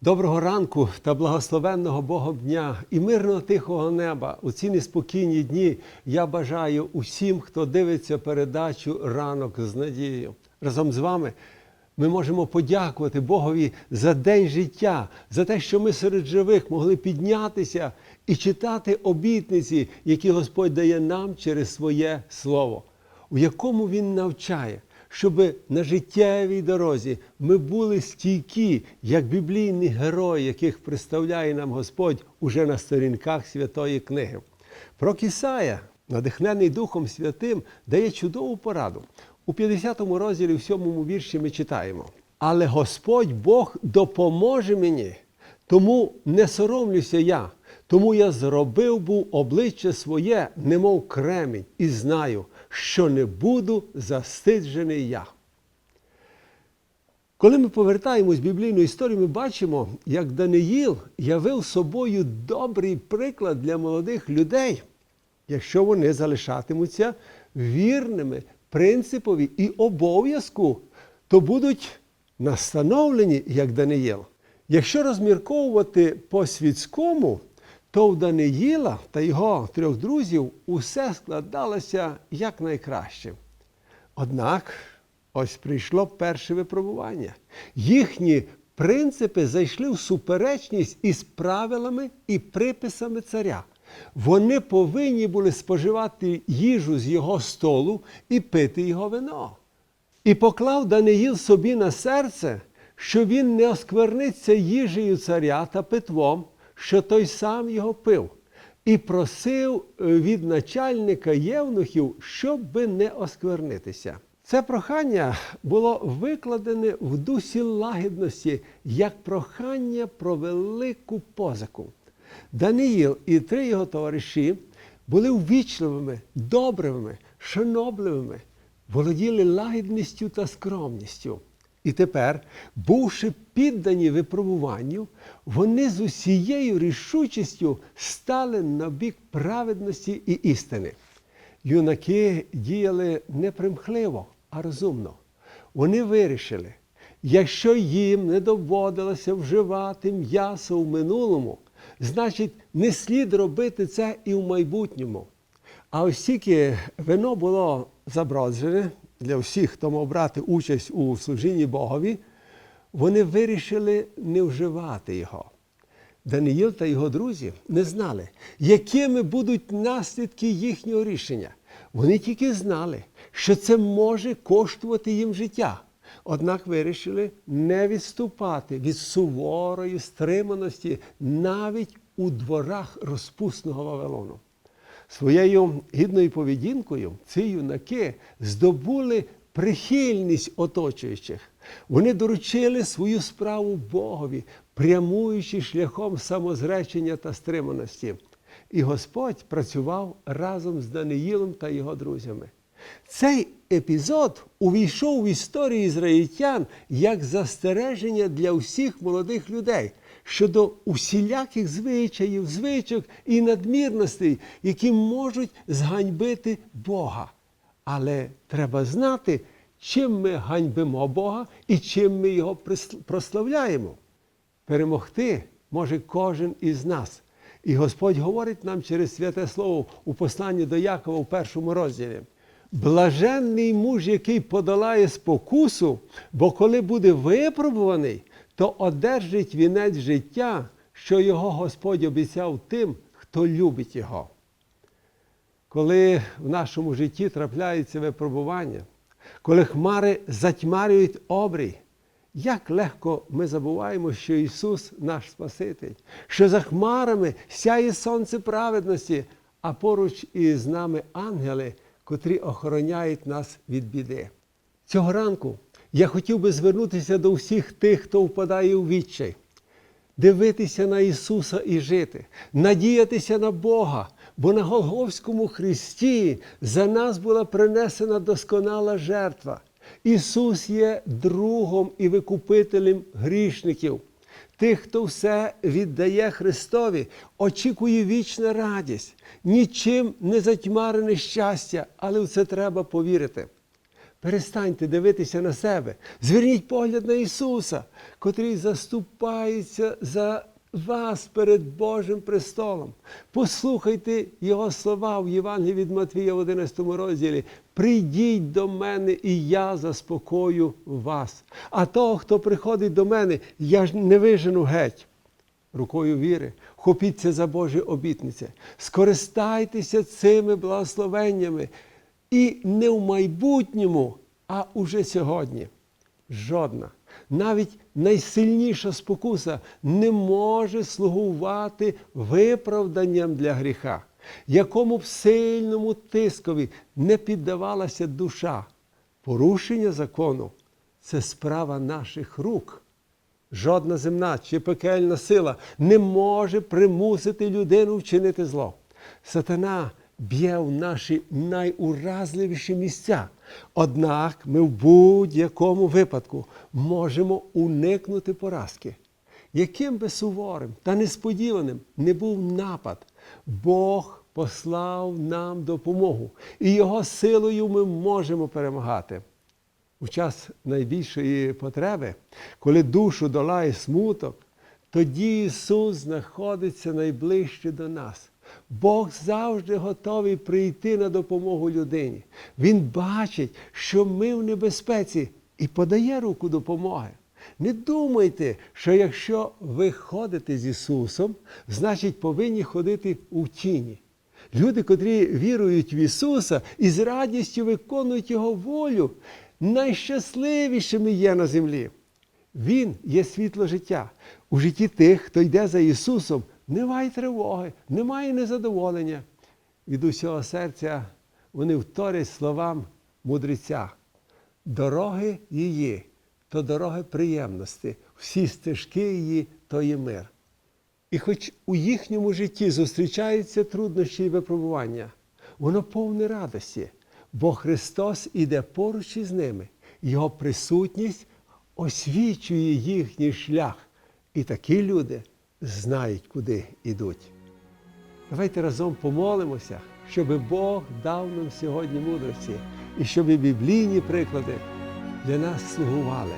Доброго ранку та благословенного Богом дня і мирного тихого неба у ці неспокійні дні я бажаю усім, хто дивиться передачу ранок з надією. Разом з вами ми можемо подякувати Богові за день життя, за те, що ми серед живих могли піднятися і читати обітниці, які Господь дає нам через своє слово, у якому Він навчає щоб на життєвій дорозі ми були стійкі, як біблійні герої, яких представляє нам Господь уже на сторінках Святої Книги. Про Кісая, надихнений Духом Святим, дає чудову пораду. У 50 розділі, в 7 вірші ми читаємо. Але Господь Бог допоможе мені, тому не соромлюся я, тому я зробив був обличчя своє, немов кремінь, і знаю, що не буду застиджений я. Коли ми повертаємось в біблійну історію, ми бачимо, як Даниїл явив собою добрий приклад для молодих людей, якщо вони залишатимуться вірними принципові і обов'язку, то будуть настановлені, як Даниїл. Якщо розмірковувати по світському, то в Даниїла та його трьох друзів усе складалося якнайкраще. Однак ось прийшло перше випробування. Їхні принципи зайшли в суперечність із правилами і приписами царя. Вони повинні були споживати їжу з його столу і пити його вино. І поклав Даниїл собі на серце, що він не оскверниться їжею царя та питвом, що той сам його пив, і просив від начальника євнухів, щоб би не осквернитися. Це прохання було викладене в дусі лагідності як прохання про велику позику. Даниїл і три його товариші були ввічливими, добрими, шанобливими, володіли лагідністю та скромністю. І тепер, бувши піддані випробуванню, вони з усією рішучістю стали на бік праведності і істини. Юнаки діяли не примхливо, а розумно. Вони вирішили, якщо їм не доводилося вживати м'ясо в минулому, значить не слід робити це і в майбутньому. А оскільки вино було заброджене для всіх, хто мав брати участь у служінні Богові, вони вирішили не вживати його. Даниїл та його друзі не знали, якими будуть наслідки їхнього рішення. Вони тільки знали, що це може коштувати їм життя. Однак вирішили не відступати від суворої стриманості навіть у дворах розпусного Вавилону. Своєю гідною поведінкою ці юнаки здобули прихильність оточуючих. Вони доручили свою справу Богові, прямуючи шляхом самозречення та стриманості. І Господь працював разом з Даниїлом та його друзями. Цей епізод увійшов в історію ізраїльтян як застереження для всіх молодих людей щодо усіляких звичаїв, звичок і надмірностей, які можуть зганьбити Бога. Але треба знати, чим ми ганьбимо Бога і чим ми його прославляємо. Перемогти може кожен із нас. І Господь говорить нам через святе Слово у посланні до Якова в першому розділі. Блаженний муж, який подолає спокусу, бо коли буде випробуваний, то одержить вінець життя, що його Господь обіцяв тим, хто любить його. Коли в нашому житті трапляються випробування, коли хмари затьмарюють обрій, як легко ми забуваємо, що Ісус наш Спаситель, що за хмарами сяє сонце праведності, а поруч із нами ангели, котрі охороняють нас від біди. Цього ранку я хотів би звернутися до всіх тих, хто впадає у відчай, дивитися на Ісуса і жити, надіятися на Бога, бо на Голговському Христі за нас була принесена досконала жертва. Ісус є другом і викупителем грішників. Тих, хто все віддає Христові, очікує вічна радість, нічим не затьмарене щастя, але в це треба повірити. Перестаньте дивитися на себе. Зверніть погляд на Ісуса, котрий заступається за вас перед Божим престолом. Послухайте Його слова в Євангелії від Матвія в 11 розділі. Прийдіть до мене, і я заспокою вас. А того, хто приходить до мене, я ж не вижену геть. Рукою віри, хопіться за Божі обітниці, скористайтеся цими благословеннями і не в майбутньому, а уже сьогодні. Жодна, навіть найсильніша спокуса не може слугувати виправданням для гріха, якому б сильному тискові не піддавалася душа. Порушення закону це справа наших рук. Жодна земна чи пекельна сила не може примусити людину вчинити зло. Сатана б'є в наші найуразливіші місця. Однак ми в будь-якому випадку можемо уникнути поразки. Яким би суворим та несподіваним не був напад, Бог послав нам допомогу, і Його силою ми можемо перемагати. У час найбільшої потреби, коли душу долає смуток, тоді Ісус знаходиться найближче до нас. Бог завжди готовий прийти на допомогу людині. Він бачить, що ми в небезпеці і подає руку допомоги. Не думайте, що якщо ви ходите з Ісусом, значить повинні ходити у тіні. Люди, котрі вірують в Ісуса і з радістю виконують Його волю, найщасливішими є на землі. Він є світло життя. У житті тих, хто йде за Ісусом, немає тривоги, немає незадоволення. Від усього серця вони вторять словам мудреця. Дороги її то дороги приємності, всі стежки її то є мир. І хоч у їхньому житті зустрічаються труднощі і випробування, воно повне радості, бо Христос іде поруч із ними, Його присутність освічує їхній шлях. І такі люди знають, куди йдуть. Давайте разом помолимося, щоб Бог дав нам сьогодні мудрості і щоб біблійні приклади для нас слугували,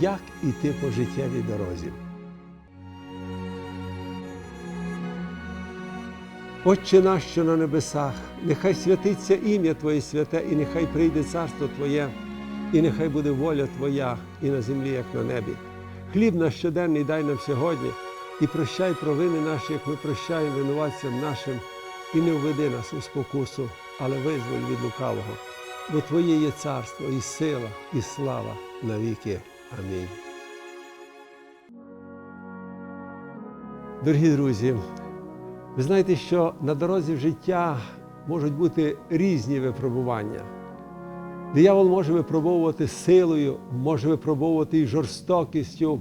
як іти по життєвій дорозі. Отче наш, що на небесах, нехай святиться ім'я Твоє святе, і нехай прийде царство Твоє, і нехай буде воля Твоя і на землі, як на небі. Хліб наш щоденний дай нам сьогодні, і прощай провини наші, як ми прощаємо винуватцям нашим, і не введи нас у спокусу, але визволь від лукавого. Бо Твоє є царство, і сила, і слава навіки. Амінь. Дорогі друзі, ви знаєте, що на дорозі в життя можуть бути різні випробування. Диявол може випробовувати силою, може випробовувати і жорстокістю,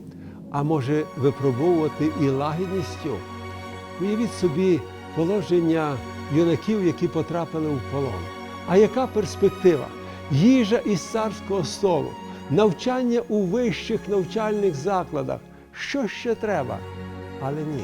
а може випробовувати і лагідністю. Уявіть собі положення юнаків, які потрапили в полон. А яка перспектива? Їжа із царського столу, навчання у вищих навчальних закладах. Що ще треба? Але ні.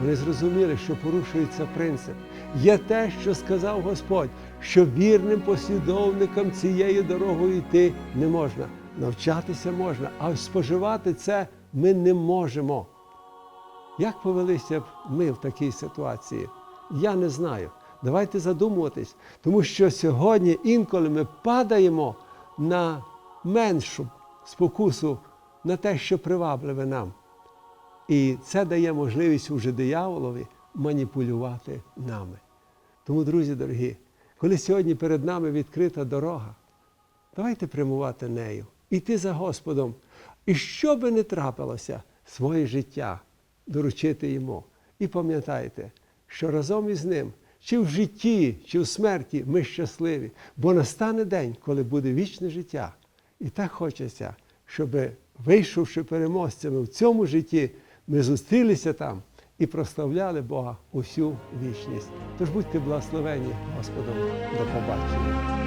Вони зрозуміли, що порушується принцип. Є те, що сказав Господь, що вірним послідовникам цією дорогою йти не можна. Навчатися можна, а споживати це ми не можемо. Як повелися б ми в такій ситуації? Я не знаю. Давайте задумуватись, тому що сьогодні інколи ми падаємо на меншу спокусу, на те, що привабливе нам. І це дає можливість уже дияволові маніпулювати нами. Тому, друзі дорогі, коли сьогодні перед нами відкрита дорога, давайте прямувати нею, іти за Господом. І що би не трапилося, своє життя доручити йому. І пам'ятайте, що разом із ним, чи в житті, чи в смерті, ми щасливі, бо настане день, коли буде вічне життя. І так хочеться, щоб, вийшовши переможцями в цьому житті, ми зустрілися там і прославляли Бога усю вічність. Тож будьте благословені Господом. До побачення.